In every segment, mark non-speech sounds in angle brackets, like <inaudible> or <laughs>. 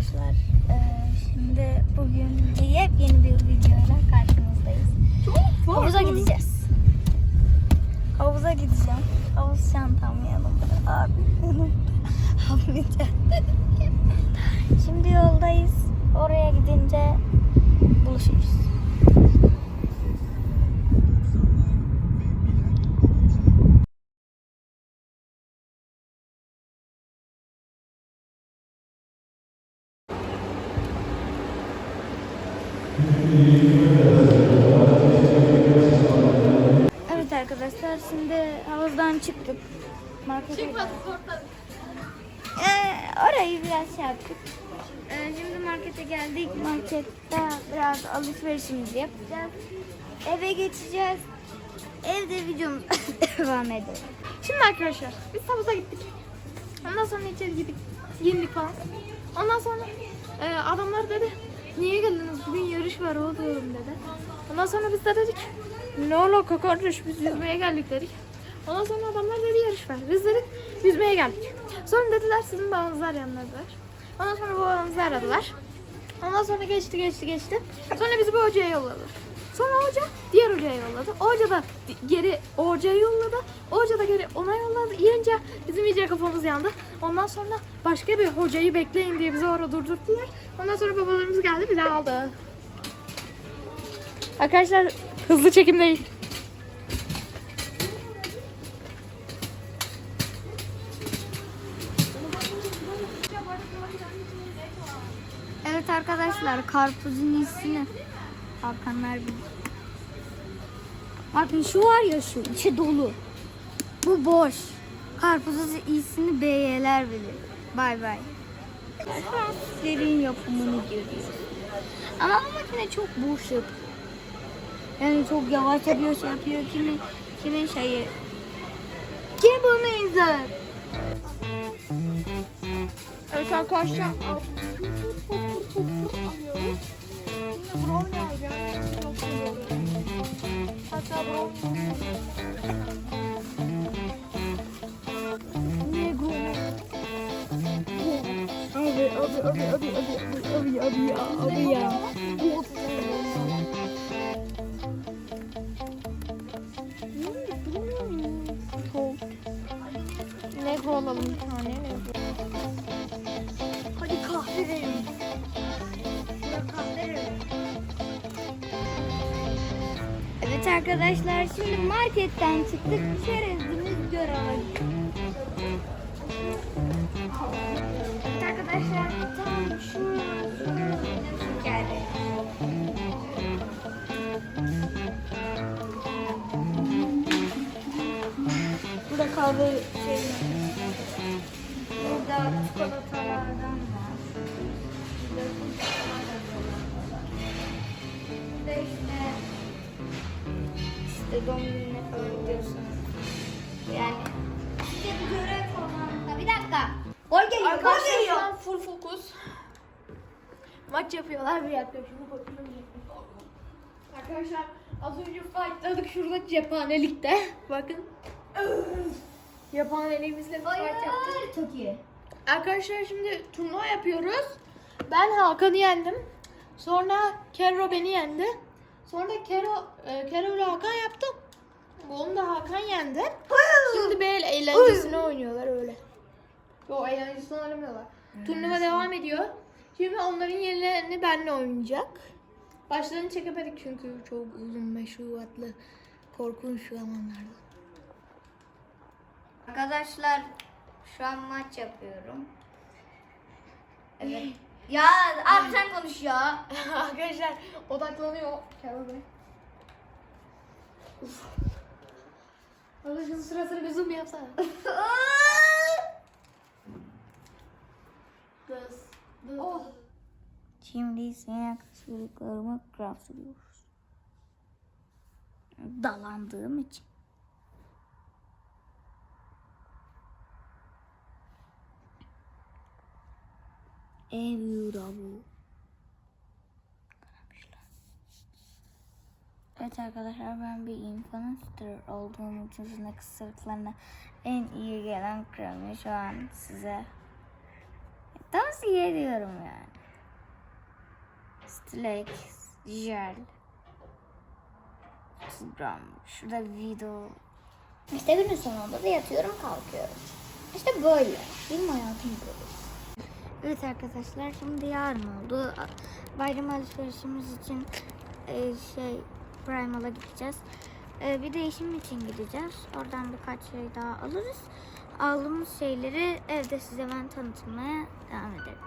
arkadaşlar. Ee, şimdi bugün yepyeni bir videoyla karşınızdayız. Havuza gideceğiz. Havuza gideceğim. Havuz çantam yanımda. Abi <laughs> yanımda. Şimdi yoldayız. Oraya gidince buluşuruz. Orayı biraz şey yaptık. Ee, şimdi markete geldik. Markette biraz alışverişimizi yapacağız. Eve geçeceğiz. Evde videomuz <laughs> devam edelim. Şimdi arkadaşlar biz havuza gittik. Ondan sonra içeri gittik. Giyindik falan. Ondan sonra e, adamlar dedi niye geldiniz bugün yarış var oğlum dedi. Ondan sonra biz de dedik ne alaka kardeş biz yüzmeye geldik dedik. Ondan sonra adamlar dedi yarış var. Biz dedik yüzmeye geldik. Sonra dediler sizin babanızı arayanlardılar. Ondan sonra babamızı aradılar. Ondan sonra geçti geçti geçti. Sonra bizi bir hocaya yolladılar. Sonra hoca diğer hocaya yolladı. O hoca da geri o hocaya yolladı. O hoca da geri ona yolladı. İyice bizim iyice kafamız yandı. Ondan sonra başka bir hocayı bekleyin diye bizi orada durdurdular. Ondan sonra babalarımız geldi bizi aldı. Arkadaşlar hızlı çekim değil. Arkadaşlar karpuzun iyisini Hakanlar bilir. Bakın şu var ya şu içi dolu. Bu boş. Karpuzun iyisini BY'ler bilir. Bay bay. Derin yapımını görüyoruz. Ama bu makine çok boş yapıyor. Yani çok yavaş yapıyor, şey yapıyor. Kimin, kimin şeyi. Kim bunu izler? Evet arkadaşlar. Hatta Abi abi abi abi abi abi abi ya abi ya. Negro alalım arkadaşlar şimdi marketten çıktık. Çerezimiz. Evet arkadaşlar tam şu geldi. Burada kahve şey Burada çikolatalardan işte doğum gününe falan gidiyorsunuz. Yani size bir görev falan. Bir dakika. Gol geliyor, gol geliyor. Full fokus. Maç yapıyorlar bir yaklaşımı bakıyorum. Arkadaşlar az önce fightladık şurada cephanelikte. Bakın. Cephaneliğimizle fight yaptık. Çok iyi. Arkadaşlar şimdi turnuva yapıyoruz. Ben Hakan'ı yendim. Sonra Kero beni yendi. Sonra Kero, e, Kero ile Hakan yaptı. Onu da Hakan yendi. Şimdi böyle eğlencesine oynuyorlar öyle. Yo eğlencesine oynamıyorlar. Turnuva devam ediyor. Şimdi onların yerlerini benle oynayacak. Başlarını çekemedik çünkü çok uzun meşruatlı korkunç zamanlarda. Arkadaşlar şu an maç yapıyorum. Evet. Ya abi sen konuş ya. <laughs> Arkadaşlar odaklanıyor Kerem Bey. Uf. Arkadaşlar sırasını bir zoom yapsana. <laughs> Oh. Şimdi sinek çocuklarımı craftlıyoruz. Dalandığım için. Ev bu. Evet arkadaşlar ben bir influencer olduğum için sinek ısırıklarına en iyi gelen kremi şu an size tavsiye ediyorum yani. Stilek, Jel, Instagram, şurada video. İşte günün sonunda da yatıyorum kalkıyorum. İşte böyle. Benim hayatım böyle. Evet arkadaşlar şimdi yarın oldu. Bayram alışverişimiz için e, şey Primal'a gideceğiz. E, bir değişim için gideceğiz. Oradan birkaç şey daha alırız. Aldığımız şeyleri evde size ben tanıtmaya devam ederim.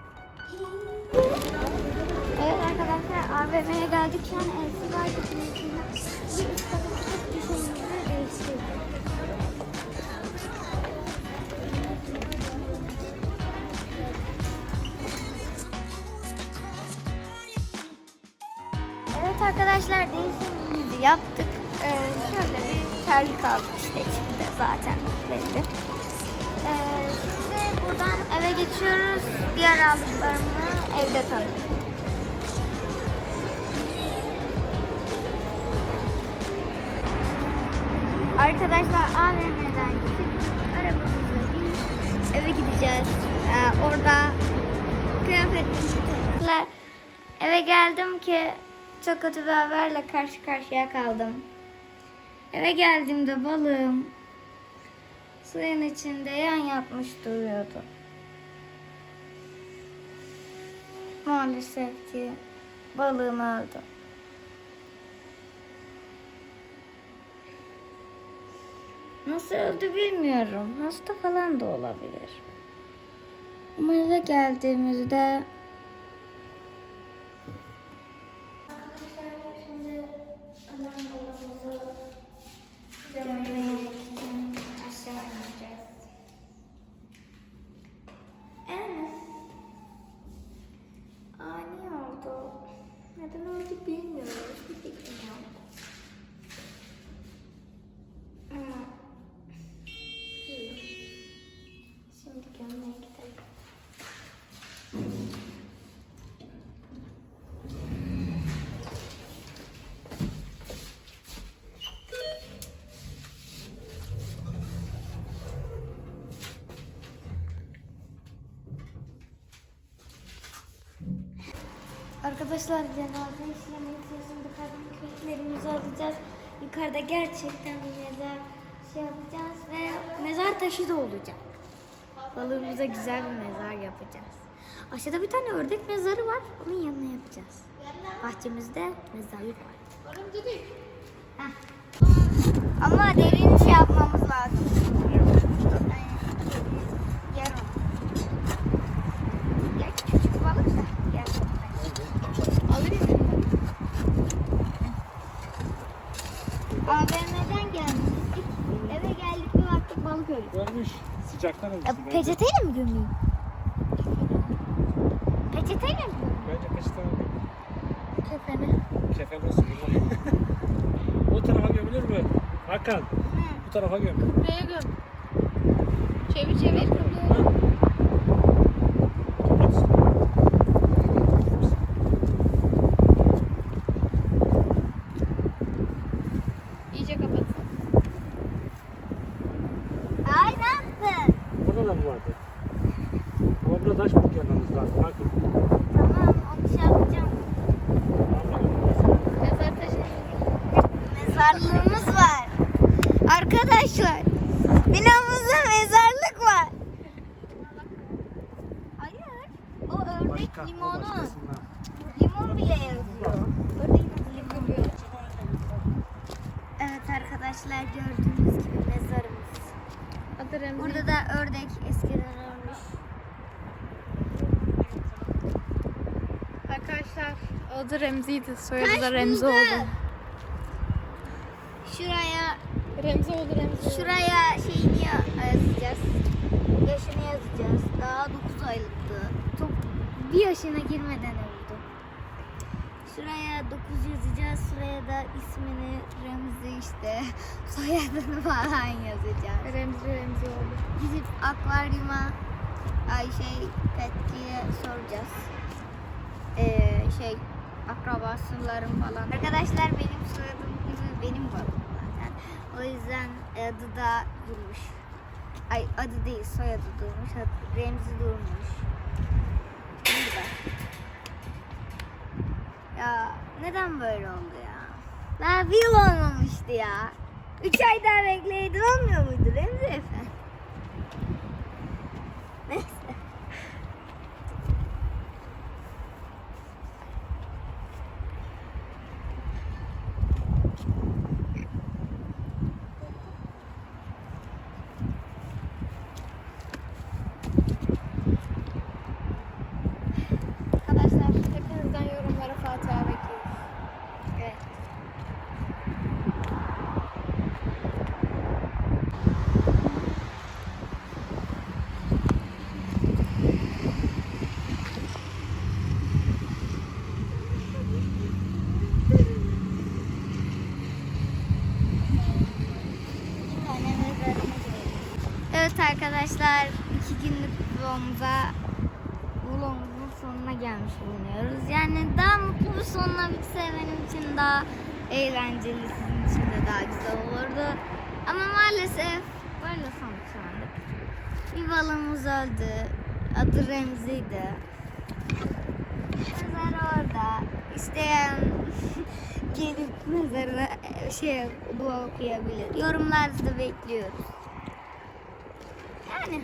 Evet arkadaşlar AVM'ye geldik. Şu an elsi var. Bir üst tarafı düşümümüzü değiştirdik. Evet arkadaşlar değişimimizi yaptık. Ee, şöyle bir terlik aldık işte içinde zaten belli. Ee, şimdi buradan eve geçiyoruz. Diğer aldıklarımı evde tanıtayım. Arkadaşlar AVM'den gidip arabamıza binip eve gideceğiz. Ee, orada kıyafetler eve geldim ki çok kötü bir haberle karşı karşıya kaldım. Eve geldiğimde balığım suyun içinde yan yatmış duruyordu. Maalesef ki balığım öldü. Nasıl öldü bilmiyorum. Hasta falan da olabilir. Ama eve geldiğimizde Arkadaşlar cenaze işlemi sırasında köklerimizi alacağız. Yukarıda gerçekten bir mezar şey yapacağız ve mezar taşı da olacak. Balığımıza güzel bir mezar yapacağız. Aşağıda bir tane ördek mezarı var. Onun yanına yapacağız. Bahçemizde mezarlık var. Heh. Ama derin şey yapmamız lazım. Yarım. Ya küçük balık da. Gel. AVM'den gelmiştik. Eve geldik bir baktık balık ölü. Ölmüş. Sıcaktan ölmüş. Ya, peçeteyle mi gömeyim? Peçeteyle mi? Bence kaç tane Kefene. kefen nasıl gömülür? o tarafa gömülür mü? Hakan. Bu tarafa göm. Buraya göm. Çevir çevir. İyice kapat. Ay ne yaptın? Burada da mı vardı? Burada taş mı görmemiz lazım? Bakın. Tamam onu şey yapacağım. Mezar taşı. Mezarlığımız var. Arkadaşlar binamızda mezarlık var. Hayır. O ördek Başka, o limonu. başkasından. Limon bile yazıyor. Ördeğin adı limon. Evet arkadaşlar. Adı Remzi. Burada da ördek eskiden ölmüş. Arkadaşlar adı Remzi'ydi. Soyadı Taş da Remzi buldu. oldu. Şuraya Remzi oldu Remzi. oldu. Şuraya şeyini ya- yazacağız. Yaşını yazacağız. Daha 9 aylıktı. Çok bir yaşına girmeden öldü. Şuraya 9 yazacağız. Şuraya da ismini, Remzi işte, <laughs> soyadını falan yazacağız. Remzi Remzi oldu. Gidip akvaryuma ay şey Petki'ye soracağız. Ee, şey akrabasılarım falan. Arkadaşlar benim soyadım gibi benim balım zaten. O yüzden adı da durmuş. Ay adı değil soyadı durmuş. Adı, Remzi durmuş. Ya neden böyle oldu ya? Daha bir yıl olmamıştı ya. Üç ay daha bekleydin olmuyor muydu Remzi Efe? <laughs> Neyse. Arkadaşlar hepinizden yorumlara Fatiha bekliyoruz. Evet. Evet arkadaşlar iki günlük vlogumuza vlogumuzun sonuna gelmiş bulunuyoruz. Yani daha mutlu bir sonuna bitse benim için daha eğlenceli, sizin için de daha güzel olurdu. Ama maalesef böyle sonuçlandık. Bir balığımız öldü. Adı Remzi'ydi. Mezar orada. İsteyen <laughs> gelip mezarına şey bu okuyabilir. Yorumlarda bekliyoruz. Yani